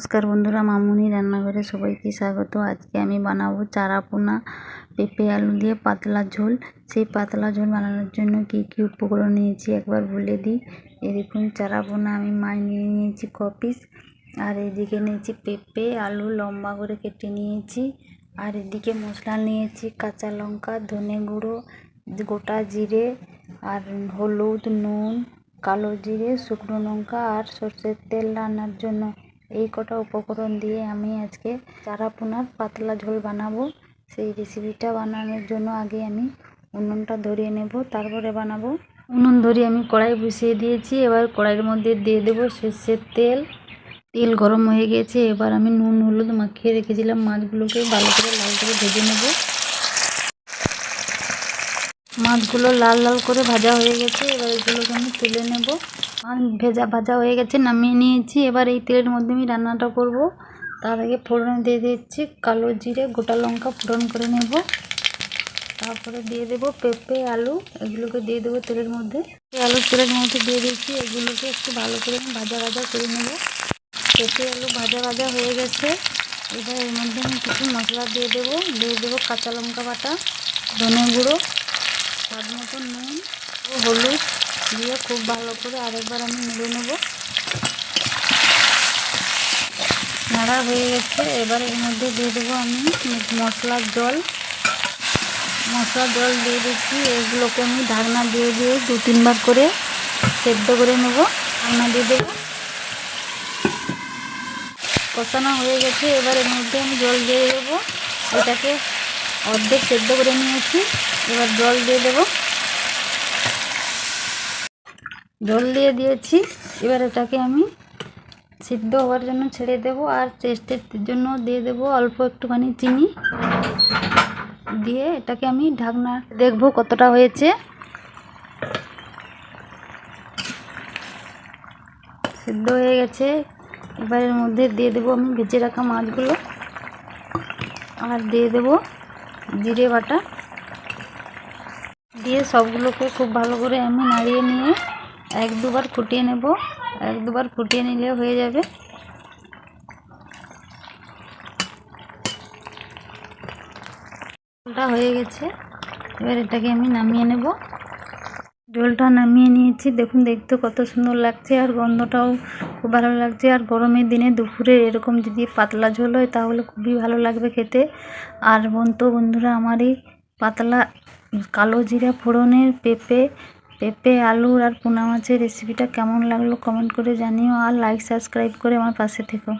নমস্কার বন্ধুরা, মামুনি রান্নাঘরে সবাইকে স্বাগত। আজকে আমি বানাবো চারা পোনা পেঁপে, আলু দিয়ে পাতলা ঝোল। সেই পাতলা ঝোল বানানোর জন্য কি কি উপকরণ নিয়েছি একবার বলে দিই। দেখুন চারা পোনা আমি মাছ নিয়ে নিয়েছি কপিস আর এদিকে নিয়েছি পেঁপে, আলু লম্বা করে কেটে নিয়েছি। আর এদিকে মশলা নিয়েছি কাঁচা লঙ্কা, ধনে গুঁড়ো, গোটা জিরে, আর হলুদ, নুন, কালো জিরে, শুকনো লঙ্কা আর সর্ষের তেল রান্নার জন্য। এই কটা উপকরণ দিয়ে আমি আজকে চারা পোনার পাতলা ঝোল বানাবো। সেই রেসিপিটা বানানোর জন্য আগে আমি উনুনটা ধরিয়ে নেব, তারপরে বানাবো। উনুন ধরিয়ে আমি কড়াই বসিয়ে দিয়েছি, এবার কড়াইয়ের মধ্যে দিয়ে দেবো সর্ষের তেল। তেল গরম হয়ে গেছে, এবার আমি নুন, হলুদ মাখিয়ে রেখেছিলাম, মাছগুলোকে ভালো করে লাল করে ভেজে নেব। মাছগুলো লাল লাল করে ভাজা হয়ে গেছে, এবার এগুলোকে আমি তুলে নেব। ভেজা ভাজা হয়ে গেছে, নামিয়ে নিয়েছি। এবার এই তেলের মধ্যে আমি রান্নাটা করব। তার আগে ফোড়ন দিয়ে দিচ্ছি, কালো জিরে, গোটা লঙ্কা ফোড়ন করে নেব। তারপরে দিয়ে দেবো পেঁপে, আলু, এগুলোকে দিয়ে দেবো তেলের মধ্যে। আলু তেলের মধ্যে দিয়ে দিচ্ছি এগুলোকে একটু ভালো করে আমি ভাজা ভাজা করে নেব। পেঁপে, আলু ভাজা ভাজা হয়ে গেছে। এবার এর মধ্যে আমি কিছু মশলা দিয়ে দেবো। দিয়ে দেবো কাঁচা লঙ্কা বাটা, ধনে গুঁড়ো, স্বাদ মতো নুন ও হলুদ। দিয়ে খুব ভালো করে আরেকবার আমি নেড়ে নেব। নাড়া হয়ে গেছে। এবার এর মধ্যে দিয়ে দেবো আমি মশলার জল। মশলার জল দিয়ে দিচ্ছি। এগুলোকে আমি ঢাকনা দিয়ে দিয়ে দু তিনবার করে সেদ্ধ করে নেব। ঢাকনা দিয়ে দেবো। কষানো হয়ে গেছে। এবার এর মধ্যে আমি জল দিয়ে দেবো। এটাকে অর্ধেক সেদ্ধ করে নিয়েছি। এবার জল দিয়ে দেবো। জল দিয়ে দিয়েছি। এবার এটাকে আমি সিদ্ধ হওয়ার জন্য ছেড়ে দেব আর টেস্টের জন্য দিয়ে দেব অল্প একটুখানি চিনি। দিয়ে এটাকে আমি ঢাকনা দেখব কতটা হয়েছে। সিদ্ধ হয়ে গেছে। এবার এর মধ্যে দিয়ে দেবো আমি ভেজে রাখা মাছগুলো। আর দিয়ে দেবো জিরে বাটা। দিয়ে সবগুলোকে খুব ভালো করে আমি নাড়িয়ে নিয়ে এক দুবার ফুটিয়ে নেব। এক দুবার ফুটিয়ে নিলে হয়ে যাবে। ঝোলটা হয়ে গেছে। এবার এটাকে আমি নামিয়ে নেব। ঝোলটা নামিয়ে নিয়েছি। দেখুন, দেখতে কত সুন্দর লাগছে আর গন্ধটাও খুব ভালো লাগছে। আর গরমের দিনে দুপুরে এরকম যদি পাতলা ঝোল হয়, তাহলে খুবই ভালো লাগবে খেতে। আর বন্ধু, বন্ধুরা, আমার এই পাতলা কালো জিরা ফোড়নের পেঁপে পেঁপে, আলুর আর পোনা মাছের রেসিপিটা কেমন লাগল কমেন্ট করে জানিও আর লাইক সাবস্ক্রাইব করে আমার পাশে থেকো।